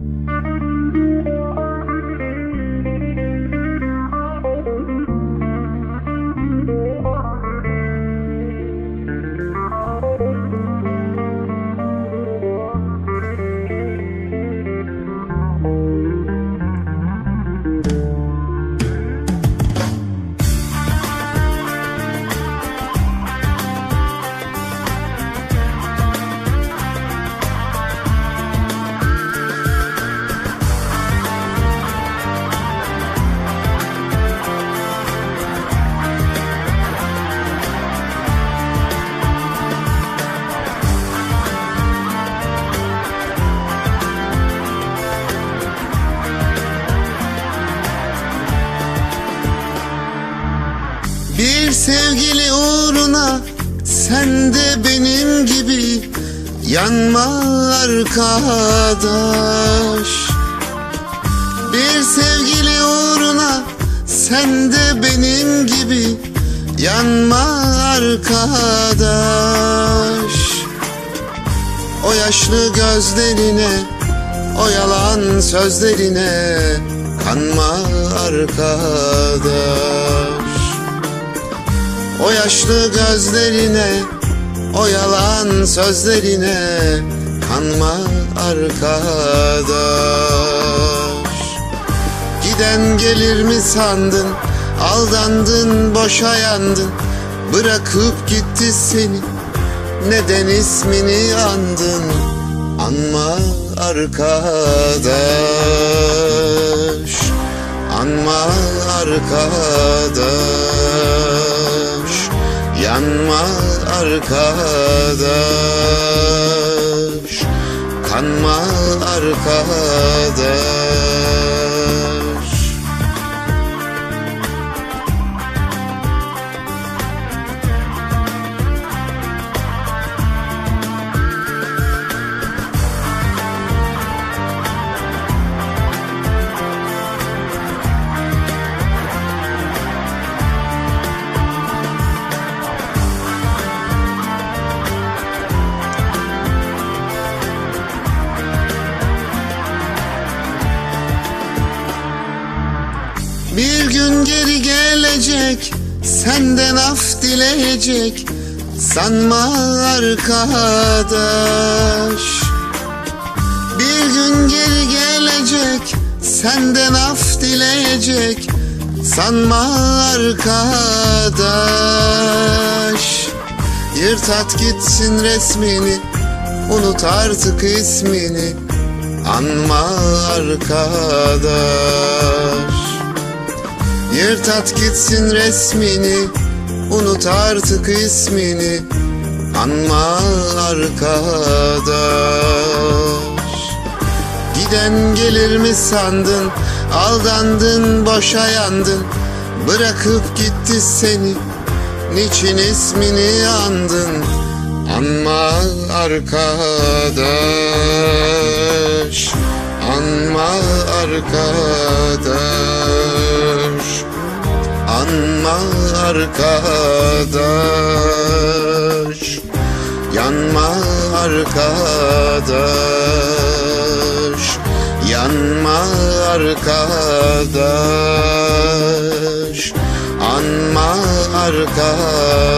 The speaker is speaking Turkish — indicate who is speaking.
Speaker 1: Thank you. Bir sevgili uğruna sen de benim gibi yanma arkadaş. Bir sevgili uğruna sen de benim gibi yanma arkadaş. O yaşlı gözlerine, o yalan sözlerine kanma arkadaş. O yaşlı gözlerine, o yalan sözlerine kanma arkadaş. Giden gelir mi sandın, aldandın, boşa yandın, bırakıp gitti seni. Neden ismini andın, anma arkadaş. Anma arkadaş Yanma arkadaş. Kanma arkadaş Bir gün geri gelecek Senden af dileyecek. Sanma arkadaş. Bir gün geri gelecek Senden af dileyecek. Sanma arkadaş. Yırt at gitsin resmini Unut artık ismini. Anma arkadaş Yırt at gitsin resmini Unut artık ismini. Anma arkadaş. Giden gelir mi sandın? Aldandın boşa yandın. Bırakıp gitti seni. Niçin ismini andın? Anma arkadaş. Anma arkadaş arkadaş. Yanma arkadaş. Yanma arkadaş. Anma arkadaş